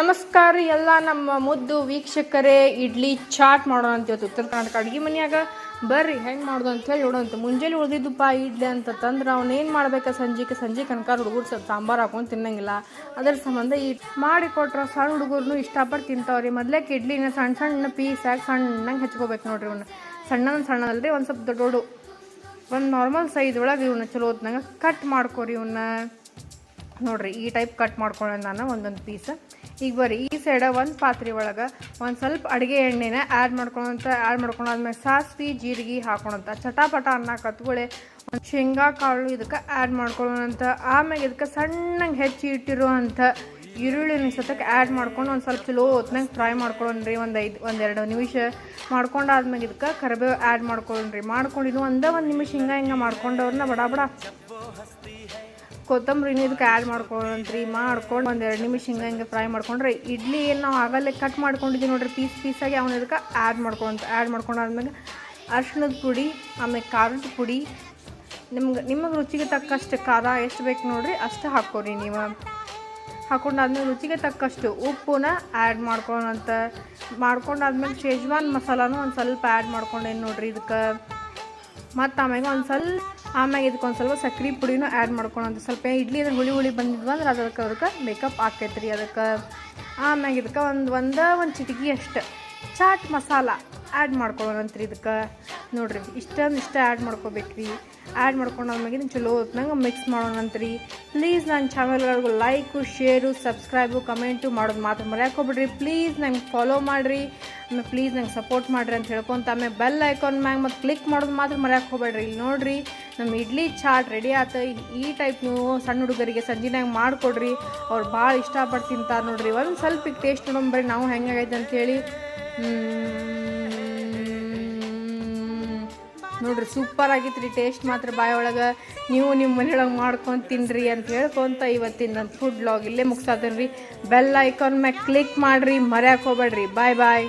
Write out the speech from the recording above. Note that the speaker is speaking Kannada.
ನಮಸ್ಕಾರ ಎಲ್ಲ ನಮ್ಮ ಮುದ್ದು ವೀಕ್ಷಕರೇ, ಇಡ್ಲಿ ಚಾಟ್ ಮಾಡೋಣ ಅಂತ ಇವತ್ತು ಉತ್ತರ ಕರ್ನಾಟಕ ಅಡುಗೆ ಮನೆಯಾಗ. ಬರ್ರಿ, ಹೆಂಗೆ ಮಾಡೋದು ಅಂತ ಹೇಳಿ ನೋಡೋಂತ ಮುಂಜಾನೆ ಉಳಿದಿದ್ದಪ್ಪ ಇಡ್ಲಿ ಅಂತ ತಂದ್ರೆ ಅವ್ನು ಏನು ಮಾಡ್ಬೇಕು ಸಂಜೆಗೆ? ಸಂಜೆ ಕನಕ ಹುಡುಗರು ಸ್ವಲ್ಪ ಸಾಂಬಾರು ಹಾಕೊಂಡು ತಿನ್ನಂಗಿಲ್ಲ. ಅದರ ಸಂಬಂಧ ಈ ಮಾಡಿ ಕೊಟ್ರೆ ಸಣ್ಣ ಹುಡುಗರು ಇಷ್ಟಪಟ್ಟು ತಿಂತಾವ್ರಿ. ಮೊದಲೇ ಇಡ್ಲಿನ ಸಣ್ಣ ಸಣ್ಣ ಪೀಸಾಗಿ ಸಣ್ಣಂಗೆ ಹೆಚ್ಕೋಬೇಕು ನೋಡ್ರಿ ಇವನ್ನ ಸಣ್ಣ ಸಣ್ಣ ರೀ ಒಂದು ಸ್ವಲ್ಪ ದೊಡ್ಡ ದೊಡ್ಡ ಒಂದು ನಾರ್ಮಲ್ ಸೈಜ್ ಒಳಗೆ ಇವನ್ನ ಚಲೋ ಹೊತ್ನಾಗ ಕಟ್ ಮಾಡ್ಕೋರಿ ಇವನ್ನ ನೋಡ್ರಿ ಈ ಟೈಪ್ ಕಟ್ ಮಾಡ್ಕೊಳ್ಳೋಣ ನಾನು ಒಂದೊಂದು ಪೀಸ್. ಈಗ ಬರ್ರಿ, ಈ ಸೈಡ ಒಂದು ಪಾತ್ರೆ ಒಳಗೆ ಒಂದು ಸ್ವಲ್ಪ ಅಡುಗೆ ಎಣ್ಣೆನ ಆ್ಯಡ್ ಮಾಡ್ಕೊಳಂತ ಆ್ಯಡ್ ಮಾಡ್ಕೊಂಡು ಆದಮೇಲೆ ಸಾಸ್ವಿ, ಜೀರಿಗೆ ಹಾಕೊಳಂತ. ಚಟಾಪಟ ಅನ್ನ ಕತ್ಕೊಳ್ಳೆ ಒಂದು ಶೇಂಗಾ, ಕಾಳು ಇದಕ್ಕೆ ಆ್ಯಡ್ ಮಾಡ್ಕೊಳ್ಳೋಣಂತ ಆಮೇಲೆ ಇದಕ್ಕೆ ಸಣ್ಣಗೆ ಹೆಚ್ಚಿ ಇಟ್ಟಿರುವಂಥ ಈರುಳ್ಳಿ ಸತಕ್ಕೆ ಆ್ಯಡ್ ಮಾಡ್ಕೊಂಡು ಒಂದು ಸ್ವಲ್ಪ ಚಲೋ ಹೊತ್ನಾಗ ಫ್ರೈ ಮಾಡ್ಕೊಳ್ಳೋಣ್ರಿ ಒಂದು ಐದು ಒಂದೆರಡು ನಿಮಿಷ ಮಾಡ್ಕೊಂಡಾದ್ಮೇಲೆ ಇದಕ್ಕೆ ಕರಿಬೇವು ಆ್ಯಡ್ ಮಾಡ್ಕೊಳ್ಳೋಣ್ರಿ ಮಾಡ್ಕೊಂಡು ಇದು ಒಂದೇ ಒಂದು ನಿಮಿಷ ಹಿಂಗೆ ಹಿಂಗೆ ಮಾಡ್ಕೊಂಡವ್ರನ್ನ ಬಡ ಬಡ. ಕೊತ್ತಂಬರಿನ ಇದಕ್ಕೆ ಆ್ಯಡ್ ಮಾಡ್ಕೊಂಡ್ರಿ ಮಾಡ್ಕೊಂಡು, ಒಂದು ಎರಡು ನಿಮಿಷ ಹಿಂಗೆ ಹಿಂಗೆ ಫ್ರೈ ಮಾಡ್ಕೊಂಡ್ರೆ ಇಡ್ಲಿ ಏನು ನಾವು ಆಗಲ್ಲೇ ಕಟ್ ಮಾಡ್ಕೊಂಡಿದ್ದೀವಿ ನೋಡ್ರಿ ಪೀಸ್ ಪೀಸಾಗಿ ಅವನ ಇದಕ್ಕೆ ಆ್ಯಡ್ ಮಾಡ್ಕೊಂತ ಆ್ಯಡ್ ಮಾಡ್ಕೊಂಡಾದ್ಮೇಲೆ ಅರ್ಶಿಣದ ಪುಡಿ, ಆಮೇಲೆ ಖಾರದ ಪುಡಿ, ನಿಮ್ಗೆ, ನಿಮಗೆ ರುಚಿಗೆ ತಕ್ಕಷ್ಟು ಖಾರ ಎಷ್ಟು ಬೇಕು ನೋಡ್ರಿ ಅಷ್ಟು ಹಾಕ್ಕೊರಿ ನೀವು. ಹಾಕೊಂಡಾದ್ಮೇಲೆ ರುಚಿಗೆ ತಕ್ಕಷ್ಟು ಉಪ್ಪುನ ಆ್ಯಡ್ ಮಾಡ್ಕೊಳಂತ ಮಾಡ್ಕೊಂಡಾದ್ಮೇಲೆ ಶೇಜ್ವಾನ್ ಮಸಾಲಾನು ಒಂದು ಸ್ವಲ್ಪ ಆ್ಯಡ್ ಮಾಡ್ಕೊಂಡೇನು ನೋಡ್ರಿ ಇದಕ್ಕೆ. ಮತ್ತು ಆಮೇಲೆ ಒಂದು ಸ್ವಲ್ಪ ಆಮ್ಯಾಗ ಇದಕ್ಕೆ ಒಂದು ಸ್ವಲ್ಪ ಸಕ್ರೆ ಪುಡಿನೂ ಆ್ಯಡ್ ಮಾಡ್ಕೊಳಂತ ಸ್ವಲ್ಪ ಇಡ್ಲಿ ಅಂದ್ರೆ ಹುಳಿ ಹುಳಿ ಬಂದಿದ್ವು ಅಂದ್ರೆ ಅದಕ್ಕೆ ಅದಕ್ಕೆ ಮೇಕಪ್ ಆಕೈತೆ ಅದಕ್ಕೆ. ಆಮ್ಯಾಗ ಇದಕ್ಕೆ ಒಂದು ಒಂದು ಒಂದು ಚಿಟಿಕಿ ಅಷ್ಟು. ಚಾಟ್ ಮಸಾಲ ಆ್ಯಡ್ ಮಾಡ್ಕೊಳ್ಳೋಣಂತ್ರಿ ಇದಕ್ಕೆ. ನೋಡಿರಿ ಇಷ್ಟೊಂದು ಇಷ್ಟ ಆ್ಯಡ್ ಮಾಡ್ಕೋಬೇಕ್ರಿ. ಆ್ಯಡ್ ಮಾಡ್ಕೊಂಡಾದ್ಮೇಲೆ ಇದನ್ನು ಚಲೋ ಹೊತ್ನಂಗೆ ಮಿಕ್ಸ್ ಮಾಡೋಣಂತ್ರಿ ಪ್ಲೀಸ್ ನನ್ನ ಚಾನಲ್ಗಳಿಗೂ ಲೈಕು ಶೇರು ಸಬ್ಸ್ಕ್ರೈಬು ಕಮೆಂಟು ಮಾಡೋದು ಮಾತ್ರ ಮರ್ಯಾಕೆ ಹೋಗ್ಬಿಡ್ರಿ. ಪ್ಲೀಸ್ ನಂಗೆ ಫಾಲೋ ಮಾಡಿರಿ. ಆಮೇಲೆ ಪ್ಲೀಸ್ ನಂಗೆ ಸಪೋರ್ಟ್ ಮಾಡಿರಿ ಅಂತ ಹೇಳ್ಕೊಂತ ಆಮೇಲೆ ಬೆಲ್ ಐಕಾನ್ ಮ್ಯಾಗ ಮತ್ತು ಕ್ಲಿಕ್ ಮಾಡೋದು ಮಾತ್ರ ಮರ್ಯಾಕೆ ಹೋಗ್ಬೇಡ್ರಿ. ಇಲ್ಲಿ ನೋಡ್ರಿ ನಮ್ಮ ಇಡ್ಲಿ ಚಾಟ್ ರೆಡಿ ಆತ. ಈ ಟೈಪ್ ನೀವು ಸಣ್ಣ ಹುಡುಗರಿಗೆ ಸಂಜೆನಾಗ ಮಾಡಿಕೊಡ್ರಿ. ಅವ್ರು ಭಾಳ ಇಷ್ಟಪಟ್ಟು ತಿಂತಾರೆ ನೋಡ್ರಿ. ಒಂದು ಸ್ವಲ್ಪ ಟೇಸ್ಟ್ ನೋಡಿ ನಾವು ಹೆಂಗಾಗೈತೆ ಅಂತೇಳಿ ನೋಡ್ರಿ ಸೂಪರ್ ಆಗಿತ್ತು ರೀ ಟೇಸ್ಟ್ ಮಾತ್ರ ಬಾಯಿ ಒಳಗೆ. ನೀವು ನಿಮ್ಮ ಮನೆಯೊಳಗೆ ಮಾಡ್ಕೊಂಡು ತಿನ್ನಿರಿ ಅಂತ ಹೇಳ್ಕೊತ ಇವತ್ತಿನ ನನ್ನ ಫುಡ್ ಲಾಗ್ ಇಲ್ಲೇ ಮುಗಿಸ್ತೀನಿ ರೀ ಬೆಲ್ ಐಕಾನ್ ಮ್ಯಾಗ ಕ್ಲಿಕ್ ಮಾಡಿರಿ. ಮರ್ಯಾಕೆ ಹೋಗ್ಬೇಡ್ರಿ. ಬಾಯ್ ಬಾಯ್